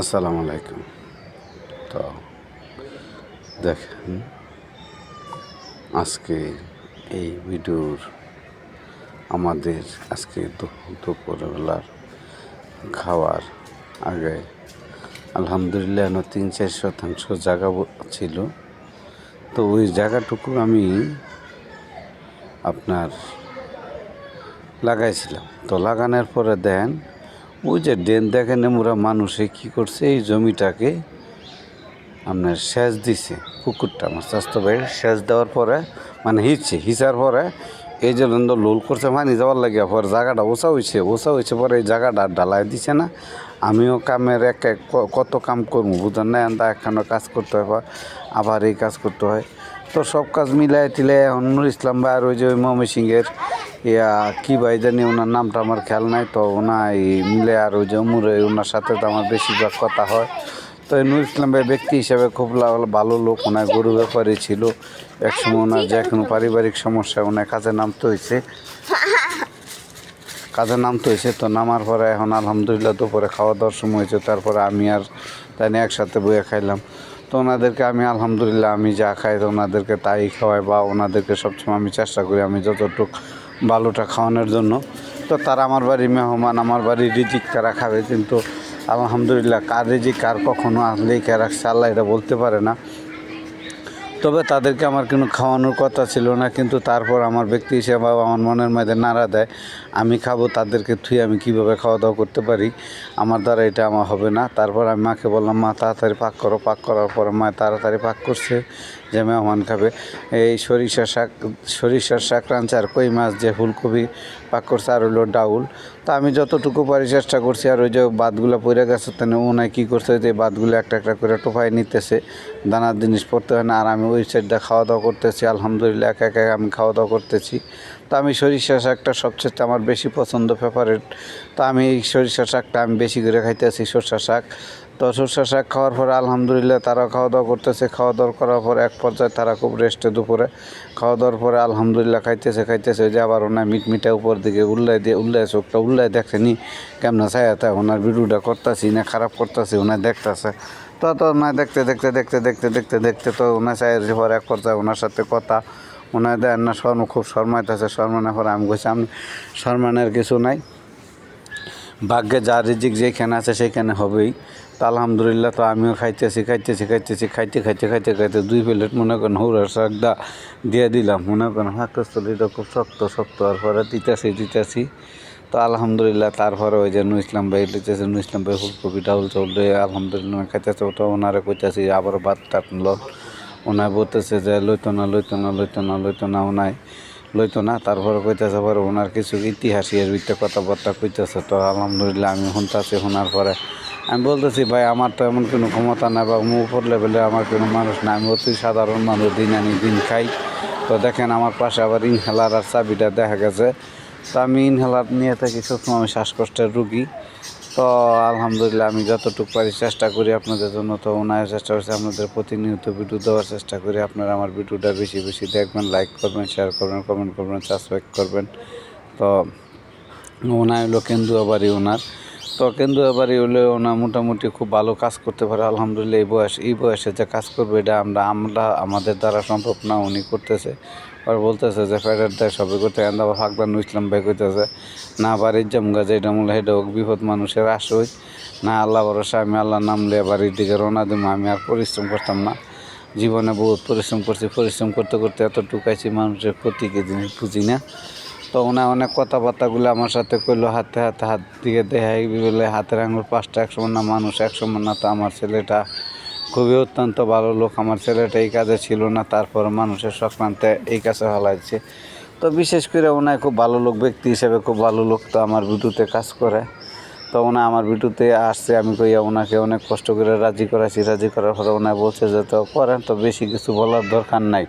আসসালামু আলাইকুম। তো দেখেন, আজকে এই ভিডিওর আমাদের আজকে দুপুরবেলার খাওয়ার আগে আলহামদুলিল্লাহ এখনও তিন চার শতাংশ জায়গা ছিল। তো ওই জায়গাটুকু আমি আপনার লাগাইছিলাম। তো লাগানোর পরে দেন ওই যে ড্রেন দেখেন মোরা মানুষে কি করছে, এই জমিটাকে আপনার সেচ দিছে, পুকুরটা আমার স্বাস্থ্য ভাই সেচ দেওয়ার পরে মানে হিচছে, হিচার পরে এই যে লোল করছে, পানি যাওয়ার লাগিয়া পরে জায়গাটা ওসা হয়েছে ওসা হয়েছে পরে এই জায়গাটা ডালাই দিছে না। আমিও কামের এক এক কত কাম করব বুঝেন না এন্দা একখানা কাজ করতে হয় আবার এই কাজ করতে হয়। তো সব কাজ মিলাই টিলাই নুর ইসলাম ভাই আর ওই যে ওই মমি সিংয়ের ইয়া, কি ভাই জানি, ওনার নামটা আমার খেয়াল নাই, তো ওনা এই মিলে আর ওই যে উমরে ওনার সাথে তো আমার বেশিরভাগ কথা হয়। তো নুর ইসলাম ভাই ব্যক্তি হিসাবে খুব ভালো লোক, ওনার গরু ব্যাপারী ছিল। একসময় ওনার যে কোনো পারিবারিক সমস্যা ওনার কাজে নামতে হয়েছে কাজে নামতে হয়েছে তো নামার পরে এখন আলহামদুলিল্লাহ দুপুরে খাওয়া দাওয়ার সময় হয়েছে, তারপরে আমি আর তাই নিয়ে একসাথে বইয়ে খাইলাম। তো ওনাদেরকে আমি আলহামদুলিল্লাহ আমি যা খাই, তো ওনাদেরকে তাই খাওয়াই বা ওনাদেরকে সবসময় আমি চেষ্টা করি, আমি যতটুকু ভালোটা খাওয়ানোর জন্য। তো তারা আমার বাড়ির মেহমান, আমার বাড়ির রিজিক তারা খাবে কিন্তু আলহামদুলিল্লাহ, কার রিজিক, কার কখনো আসলেই কে রাখছে, আল্লাহ এটা বলতে পারে না। তবে তাদেরকে আমার কোনো খাওয়ানোর কথা ছিল না, কিন্তু তারপর আমার ব্যক্তি হিসেবে আমার মনের মধ্যে নাড়া দেয়। আমি খাব, তাদেরকে থুই আমি কীভাবে খাওয়া দাওয়া করতে পারি? আমার দ্বারা এটা আমার হবে না। তারপর আমি মাকে বললাম, মা, তাড়াতাড়ি পাক করো। পাক করার পরে মা তাড়াতাড়ি পাক করছে। যে মেহমান খাবে। এই সরিষা শাক, সরিষার শাক রাঁধছে আর কই মাছ যে ফুলকপি পাক করছে আর হইল ডাউল। তা আমি যতটুকু পারি চেষ্টা করছি আর ওই যে বাদগুলো পড়ে গেছে, তেনে ওনায় কী করছে যে বাদগুলো একটা একটা করে টোপাই নিতেছে, দানার জিনিস পড়তে হয় না। আর আমি ওই সাইডটা খাওয়া দাওয়া করতেছি, আলহামদুলিল্লাহ, একা একা আমি খাওয়া দাওয়া করতেছি। তো আমি সরিষা শাকটা সবচেয়ে আমার বেশি পছন্দ ফেভারেট তা আমি এই সরিষা শাকটা আমি বেশি করে খাইতেছি, সরষা শাক। তো সরষা শাক খাওয়ার পরে আলহামদুলিল্লাহ তারা খাওয়া দাওয়া করতেছে। খাওয়া দাওয়া করার পর এক পর্যায়ে তারা খুব রেস্টে দুপুরে। খাওয়া দাওয়ার পরে আলহামদুলিল্লাহ খাইতেছে খাইতেছে যে আবার ওনার মিট মিটা উপর দিকে উল্লাই দিয়ে উল্লাই চোখটা উল্লাই দেখেনি কেমন ছায়াতে ওনার ভিডিওটা করতেছি, না খারাপ করতেছি, ওনার দেখতেছে। তো তো ওনার দেখতে দেখতে দেখতে দেখতে দেখতে দেখতে তো ওনার চায়ের পর এক পর্যায়ে ওনার সাথে কথা। ওনার দেন না, শর্ম, খুব শর্মাইতেছে, শর্মানের পরে আমি বলছি আমি শর্মানের কিছু নাই। ভাগ্যে যা রিজিক যেখানে আছে সেখানে হবেই। তো আলহামদুলিল্লাহ, তো আমিও খাইতেছি খাইতেছি খাইতেছি, খাইতে খাইতে খাইতে খাইতে দুই প্লেট মনে করেন হৌরার শাকটা দিয়ে দিলাম। মনে করেন হাকস্তলিটা খুব শক্ত শক্ত আর পরে দিতেছি দিতেছি। তো আলহামদুলিল্লাহ, তারপরে ওই যে নু ইসলাম ভাই লিখতেছে নু ইসলাম ভাই ফুলকপি ডাউল চাউল আলহামদুলিল্লাহ খাইতেছে, ওটা ওনারে কইতেছি, আবার ভাত টাত লো ওনায় বলতেছে যে, লইতো না লইতো না লইতো না লইতো না ওনায় লইতো না। তারপরে কইতেছে পরে ওনার কিছু ইতিহাস এর ভিতরে কথাবার্তা কইতেছে। তো আলহামদুলিল্লাহ, আমি শুনতেছি, শোনার পরে আমি বলতেছি, ভাই, আমার তো এমন কোনো ক্ষমতা নাই বা উপর লেভেলে আমার কোনো মানুষ না আমি অতি সাধারণ মানুষ, দিন আনি দিন খাই। তো দেখেন আমার পাশে আবার ইনহেলার আর চাবিটা দেখা গেছে। তো আমি ইনহেলার নিয়ে থাকি, সবসময় আমি শ্বাসকষ্টের রুগী। তো আলহামদুলিল্লাহ, আমি যতটুকু পারি চেষ্টা করি আপনাদের জন্য। তো ওনার চেষ্টা করছি আপনাদের প্রতিনিয়ত ভিডিও দেওয়ার চেষ্টা করি। আপনারা আমার ভিডিওটা বেশি বেশি দেখবেন লাইক করবেন শেয়ার করবেন কমেন্ট করবেন সাবস্ক্রাইব করবেন। তো ওনার হলো কেন্দুয়া বাড়ি ওনার। তো কেন্দুয়া বাড়ি হলে ওনার মোটামুটি খুব ভালো কাজ করতে পারে, আলহামদুলিল্লাহ এই বয়স, এই বয়সে যে কাজ করবে এটা আমরা আমরা, আমাদের দ্বারা সম্ভব না উনি করতেছে। আর বলতেছে যে ফেডার দেয় সবে করতে আন্দা ফাঁকবার ইসলাম ভাই কইতেছে, না বাড়ির জামগা যে এটা মূল্য এটা হোক, বিপদ মানুষের আশই না আল্লাহ ভরসা, আমি আল্লাহ নাম লিয়ে বাড়ির দিকে রওনা দিব আমি আর পরিশ্রম করতাম না। জীবনে বহুত পরিশ্রম করছি, পরিশ্রম করতে করতে এত আইছি মানুষের ক্ষতিকে জিনিস বুঝি না। তো ওনা অনেক কথাবার্তাগুলো আমার সাথে কইলো, হাতে হাতে হাত দিকে দেখাই বলে, হাতের আঙুল পাঁচটা একশো না, মানুষ একশো না, তো আমার ছেলেটা খুবই অত্যন্ত ভালো লোক, আমার ছেলেটা এই কাজে ছিল না, তারপর মানুষের সংক্রান্তে এই কাজে হলাইছে। তো বিশেষ করে ওনায় খুব ভালো লোক, ব্যক্তি হিসেবে খুব ভালো লোক, তো আমার বিদ্যুতে কাজ করে। তো ওনা আমার বিটুতে আসছে, আমি কইয়া ওনাকে অনেক কষ্ট করে রাজি করাইছি। রাজি করার পরে ওনায় বলছে যে, তো করেন, তো বেশি কিছু বলার দরকার নাই।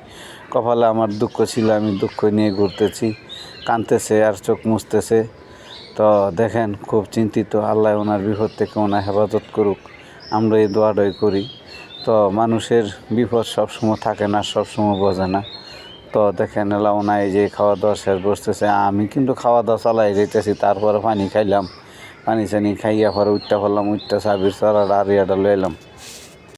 কপালে আমার দুঃখ ছিল, আমি দুঃখ নিয়ে ঘুরতেছি, কাঁদতেছে আর চোখ মুছতেছে। তো দেখেন, খুব চিন্তিত। আল্লাহ ওনার বিপদ থেকে ওনার হেফাজত করুক। আমরা এই দোয়াটাই করি। তো মানুষের বিপদ সবসময় থাকে না, সবসময় বোঝে না। তো দেখেন এলা ওনায় যে খাওয়া দাওয়া শেষ বসতেছে, আমি কিন্তু খাওয়া দাওয়া চালাই যেতেছি তারপরে পানি খাইলাম। পানি চানি খাইয়া পরে উঠতে পারলাম উঠতে সাবির সারা আরিয়াটা লইলাম।